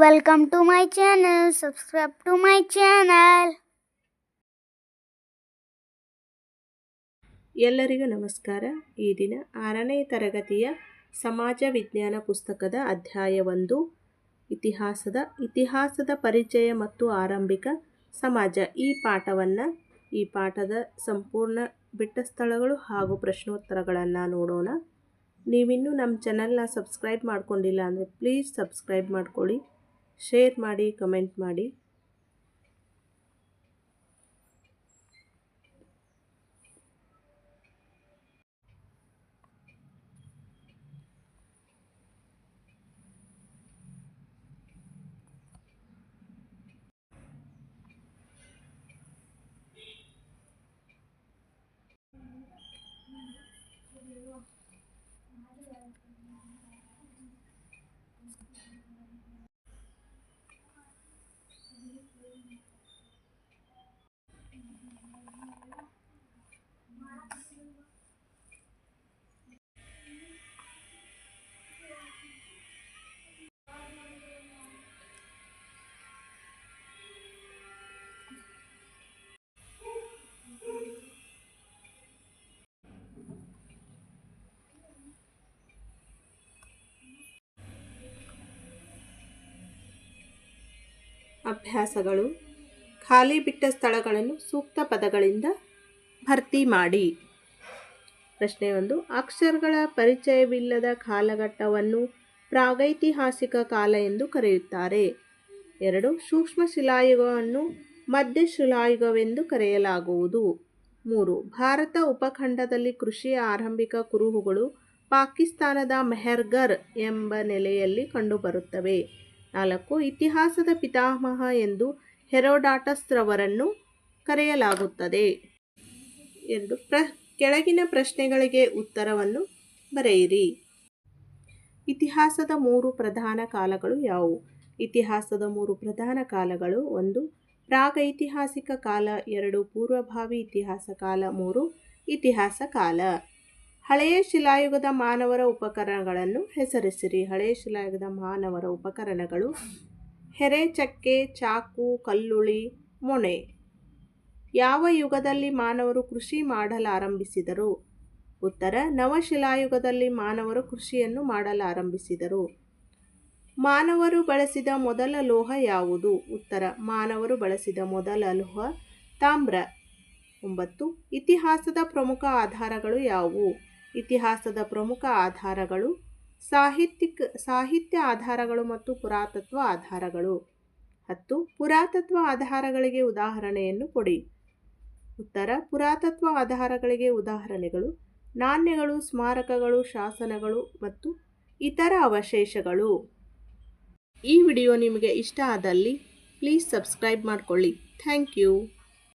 Welcome to my channel. Subscribe to my channel. ಎಲ್ಲರಿಗೂ ನಮಸ್ಕಾರ ಈ ದಿನ ಆರನೇ ತರಗತಿಯ ಸಮಾಜ ವಿಜ್ಞಾನ ಪುಸ್ತಕದ ಅಧ್ಯಾಯ ಒಂದು, ಇತಿಹಾಸದ ಇತಿಹಾಸದ ಪರಿಚಯ ಮತ್ತು ಆರಂಭಿಕ ಸಮಾಜ ಈ ಪಾಠವನ್ನು, ಈ ಪಾಠದ ಸಂಪೂರ್ಣ ಬಿಟ್ಟ ಸ್ಥಳಗಳು ಹಾಗೂ ಪ್ರಶ್ನೋತ್ತರಗಳನ್ನು ನೋಡೋಣ ನೀವಿನ್ನೂ ನಮ್ಮ ಚಾನಲ್ನ ಸಬ್ಸ್ಕ್ರೈಬ್ ಮಾಡ್ಕೊಂಡಿಲ್ಲ ಅಂದರೆ ಪ್ಲೀಸ್ ಸಬ್ಸ್ಕ್ರೈಬ್ ಮಾಡ್ಕೊಳ್ಳಿ ಶೇರ್ ಮಾಡಿ ಕಮೆಂಟ್ ಮಾಡಿ. ಅಭ್ಯಾಸಗಳು. ಖಾಲಿ ಬಿಟ್ಟ ಸ್ಥಳಗಳನ್ನು ಸೂಕ್ತ ಪದಗಳಿಂದ ಭರ್ತಿ ಮಾಡಿ. ಪ್ರಶ್ನೆ ಒಂದು, ಅಕ್ಷರಗಳ ಪರಿಚಯವಿಲ್ಲದ ಕಾಲಘಟ್ಟವನ್ನು ಪ್ರಾಗೈತಿಹಾಸಿಕ ಕಾಲ ಎಂದು ಕರೆಯುತ್ತಾರೆ. ಎರಡು, ಸೂಕ್ಷ್ಮ ಶಿಲಾಯುಗವನ್ನು ಮಧ್ಯ ಶಿಲಾಯುಗವೆಂದು ಕರೆಯಲಾಗುವುದು. ಮೂರು, ಭಾರತ ಉಪಖಂಡದಲ್ಲಿ ಕೃಷಿಯ ಆರಂಭಿಕ ಕುರುಹುಗಳು ಪಾಕಿಸ್ತಾನದ ಮೆಹರ್ಗರ್ ಎಂಬ ನೆಲೆಯಲ್ಲಿ ಕಂಡುಬರುತ್ತವೆ. ನಾಲ್ಕು, ಇತಿಹಾಸದ ಪಿತಾಮಹ ಎಂದು ಹೆರೋಡಾಟಸ್ರವರನ್ನು ಕರೆಯಲಾಗುತ್ತದೆ. ಎರಡು, ಪ್ರ, ಕೆಳಗಿನ ಪ್ರಶ್ನೆಗಳಿಗೆ ಉತ್ತರವನ್ನು ಬರೆಯಿರಿ. ಇತಿಹಾಸದ ಮೂರು ಪ್ರಧಾನ ಕಾಲಗಳು ಯಾವುವು? ಇತಿಹಾಸದ ಮೂರು ಪ್ರಧಾನ ಕಾಲಗಳು ಒಂದು ಪ್ರಾಗೈತಿಹಾಸಿಕ ಕಾಲ, ಎರಡು, ಪೂರ್ವಭಾವಿ ಇತಿಹಾಸ ಕಾಲ, ಮೂರು, ಇತಿಹಾಸ ಕಾಲ. ಹಳೆಯ ಶಿಲಾಯುಗದ ಮಾನವರ ಉಪಕರಣಗಳನ್ನು ಹೆಸರಿಸಿರಿ. ಹಳೆಯ ಶಿಲಾಯುಗದ ಮಾನವರ ಉಪಕರಣಗಳು ಹೆರೆ ಚಕ್ಕೆ ಚಾಕು, ಕಲ್ಲುಳಿ, ಮೊಣೆ. ಯಾವ ಯುಗದಲ್ಲಿ ಮಾನವರು ಕೃಷಿ ಮಾಡಲಾರಂಭಿಸಿದರು? ಉತ್ತರ ನವಶಿಲಾಯುಗದಲ್ಲಿ ಮಾನವರು ಕೃಷಿಯನ್ನು ಮಾಡಲಾರಂಭಿಸಿದರು. ಮಾನವರು ಬಳಸಿದ ಮೊದಲ ಲೋಹ ಯಾವುದು? ಉತ್ತರ, ಮಾನವರು ಬಳಸಿದ ಮೊದಲ ಲೋಹ ತಾಮ್ರ. ಒಂಬತ್ತು, ಇತಿಹಾಸದ ಪ್ರಮುಖ ಆಧಾರಗಳು ಯಾವುವು? ಇತಿಹಾಸದ ಪ್ರಮುಖ ಆಧಾರಗಳು, ಸಾಹಿತ್ಯಿಕ, ಸಾಹಿತ್ಯ ಆಧಾರಗಳು ಮತ್ತು ಪುರಾತತ್ವ ಆಧಾರಗಳು. ಹತ್ತು, ಪುರಾತತ್ವ ಆಧಾರಗಳಿಗೆ ಉದಾಹರಣೆಯನ್ನು ಕೊಡಿ. ಉತ್ತರ, ಪುರಾತತ್ವ ಆಧಾರಗಳಿಗೆ ಉದಾಹರಣೆಗಳು, ನಾಣ್ಯಗಳು, ಸ್ಮಾರಕಗಳು, ಶಾಸನಗಳು ಮತ್ತು ಇತರ ಅವಶೇಷಗಳು. ಈ ವಿಡಿಯೋ ನಿಮಗೆ ಇಷ್ಟ ಆದಲ್ಲಿ ಪ್ಲೀಸ್ ಸಬ್ಸ್ಕ್ರೈಬ್ ಮಾಡಿಕೊಳ್ಳಿ. Thank you.